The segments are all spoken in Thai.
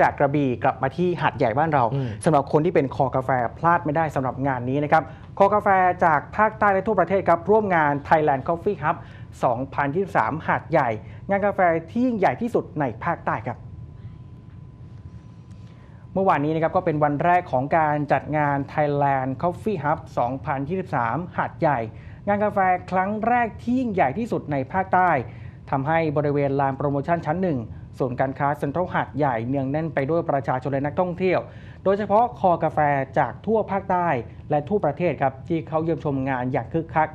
จากกระบี่กลับมาที่หาดใหญ่บ้านเราอืมสำหรับคนที่เป็นคอกาแฟพลาดไม่ได้สำหรับงานนี้นะครับคอกาแฟจากภาคใต้และทั่วประเทศครับร่วมงาน Thailand Coffee Hub 2023 หาดใหญ่ งานกาแฟที่ยิ่งใหญ่ที่สุดในภาคใต้ครับเมื่อวานนี้นะครับก็เป็นวันแรกของการจัดงาน Thailand Coffee Hub 2023 หาดใหญ่ งานกาแฟครั้งแรกที่ยิ่งใหญ่ที่สุดในภาคใต้ทำให้บริเวณลานโปรโมชั่นชั้นหนึ่ง ศูนย์การค้าเซ็นทรัลหาดใหญ่เนืองแน่นไปด้วยประชาชนและนักท่องเที่ยว โดยเฉพาะคอกาแฟจากทั่วภาคใต้และทั่วประเทศครับที่เขาเยี่ยมชมงานอย่างคึกคัก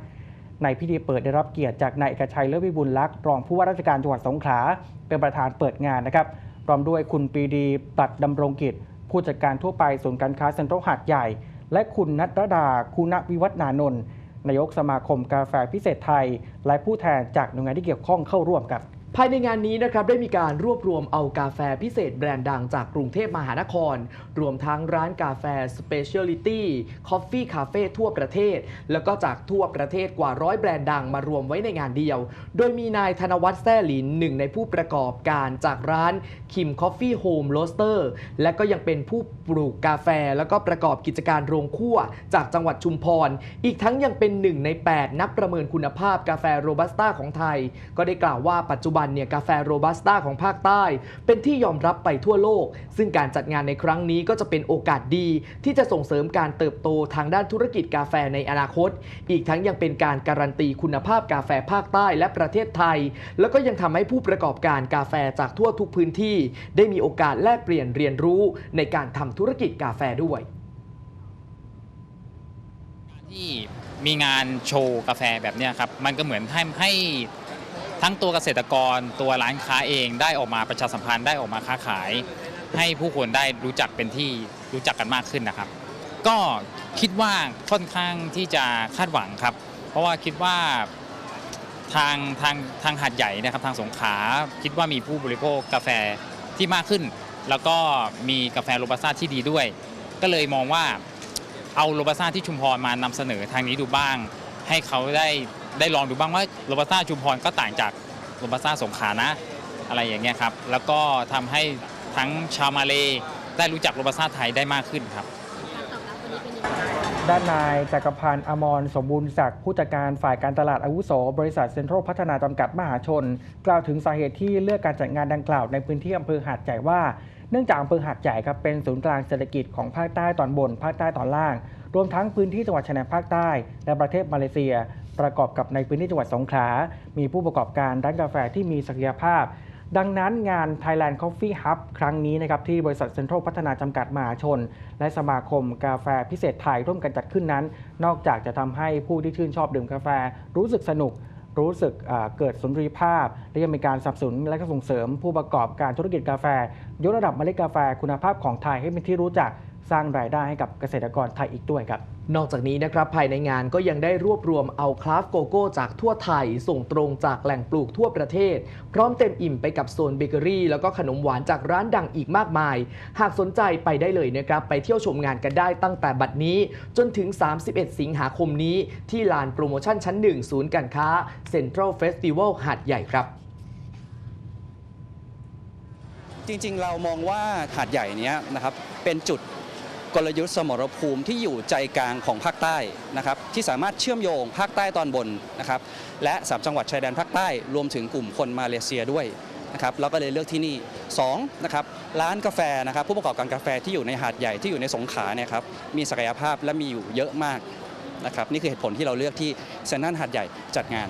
ในพิธีเปิดได้รับเกียรติจากนายเอกชัยเลิศวิบุญลักษ์รองผู้ว่าราชการจังหวัดสงขลาเป็นประธานเปิดงานนะครับพร้อมด้วยคุณปีดีปัดดำรงกิจ ผู้จัดการทั่วไปศูนย์การค้าเซ็นทรัลหาดใหญ่ และคุณนัทรดาคุณวิวัฒนานนท์นายกสมาคมกาแฟพิเศษไทย และผู้แทนจากหน่วยงานที่เกี่ยวข้องเข้าร่วมครับ ภายในงานนี้นะครับได้มีการรวบรวมเอากาแฟพิเศษแบรนด์ดังจากกรุงเทพมหานคร รวมทั้งร้านกาแฟ Specialty Coffee Cafe ทั่วประเทศ แล้วก็จากทั่วประเทศกว่าร้อยแบรนด์ดังมารวมไว้ในงานเดียว โดยมีนายธนวัฒน์แซ่หลินหนึ่งในผู้ประกอบการจากร้าน Kim Coffee Home Roaster และก็ยังเป็นผู้ปลูกกาแฟ แล้วก็ประกอบกิจการโรงคั่ว จากจังหวัดชุมพร อีกทั้งยังเป็นหนึ่งใน 8 นักประเมินคุณภาพกาแฟโรบัสต้าของไทย ก็ได้กล่าวว่าปัจจุบันเนี่ยกาแฟโรบัสต้าของภาคใต้ เป็นที่ยอมรับไปทั่วโลก ซึ่งการจัดงานในครั้งนี้ก็จะเป็นโอกาสดี ที่จะส่งเสริมการเติบโตทางด้านธุรกิจกาแฟในอนาคต อีกทั้งยังเป็นการการันตีคุณภาพกาแฟภาคใต้และประเทศไทย แล้วก็ยังทำให้ผู้ประกอบการกาแฟจากทั่วทุกพื้นที่ ได้มีโอกาสแลกเปลี่ยนเรียนรู้ในการทำธุรกิจกาแฟด้วยที่มีงานโชว์กาแฟแบบนี้ครับ มันก็เหมือนให้ให้ ทั้งตัวเกษตรกรตัวร้านค้าเองได้ออกมาประชาสัมพันธ์ได้ออกมาค้าขาย ให้ผู้คนได้รู้จักเป็นที่รู้จักกันมากขึ้นนะครับ ก็คิดว่าค่อนข้างที่จะคาดหวังครับ เพราะว่าคิดว่าทางทางทางหาดใหญ่นะครับทางสงขลาคิดว่ามีผู้บริโภคกาแฟที่มากขึ้น แล้วก็มีกาแฟโรบัสต้าที่ดีด้วย ก็เลยมองว่าเอาโรบัสต้าที่ชุมพรมานำเสนอทางนี้ดูบ้าง ให้เขาได้ ได้ลองดูบ้างว่าโรบัสต้าชุมพรก็ต่างจากโรบัสต้าสงขานะอะไรอย่างเงี้ยครับ แล้วก็ทำให้ทั้งชาวมาเลได้รู้จักโรบัสต้าไทยได้มากขึ้นครับด้านนายจักรพันธ์อมรสมบูรณ์ศักดิ์ผู้จัดการฝ่ายการตลาดอาวุโสบริษัทเซ็นทรัลพัฒนาจำกัดมหาชน กล่าวถึงสาเหตุที่เลือกการจัดงานดังกล่าวในพื้นที่อำเภอหาดใหญ่ว่าเนื่องจากอำเภอหาดใหญ่ครับเป็นศูนย์กลางเศรษฐกิจของภาคใต้ตอนบน ภาคใต้ตอนล่าง รวมทั้งพื้นที่จังหวัดชายแดนภาคใต้ และประเทศมาเลเซีย ประกอบกับในพื้นที่จังหวัดสงขลา มีผู้ประกอบการร้านกาแฟที่มีศักยภาพ ดังนั้นงาน Thailand Coffee Hub ครั้งนี้นะครับที่บริษัทเซ็นทรัลพัฒนาจำกัดมหาชน และสมาคมกาแฟพิเศษไทยร่วมกันจัดขึ้นนั้น นอกจากจะทำให้ผู้ที่ชื่นชอบดื่มกาแฟรู้สึกสนุกรู้สึกเกิดสุนทรีภาพ และยังมีการสนับสนุนและก็ส่งเสริมผู้ประกอบการธุรกิจกาแฟ ยกระดับเมล็ดกาแฟคุณภาพของไทยให้เป็นที่รู้จัก สร้างรายได้ให้กับเกษตรกรไทยอีกด้วยครับ นอกจากนี้นะครับภายในงานก็ยังได้รวบรวมเอาคราฟโกโก้จากทั่วไทย ส่งตรงจากแหล่งปลูกทั่วประเทศ พร้อมเต็มอิ่มไปกับโซนเบเกอรี่ แล้วก็ขนมหวานจากร้านดังอีกมากมาย หากสนใจไปได้เลยนะครับ ไปเที่ยวชมงานกันได้ตั้งแต่บัดนี้ จนถึง 31 สิงหาคมนี้ ที่ลานโปรโมชั่นชั้น 1 ศูนย์การค้าเซ็นทรัลเฟสติวัลหาดใหญ่ครับจริงๆ เรามองว่าหาดใหญ่เนี้ยนะครับเป็นจุด กลยุทธ์สมรภูมิที่อยู่ใจกลางของภาคใต้นะครับที่สามารถเชื่อมโยงภาคใต้ตอนบนนะครับและสามจังหวัดชายแดนภาคใต้รวมถึงกลุ่มคนมาเลเซียด้วยนะครับเราก็เลยเลือกที่นี่2นะครับร้านกาแฟนะครับผู้ประกอบการกาแฟที่อยู่ในหาดใหญ่ที่อยู่ในสงขลาเนี่ยครับมีศักยภาพและมีอยู่เยอะมากนะครับนี่คือเหตุผลที่เราเลือกที่เซนทรัลหาดใหญ่จัดงาน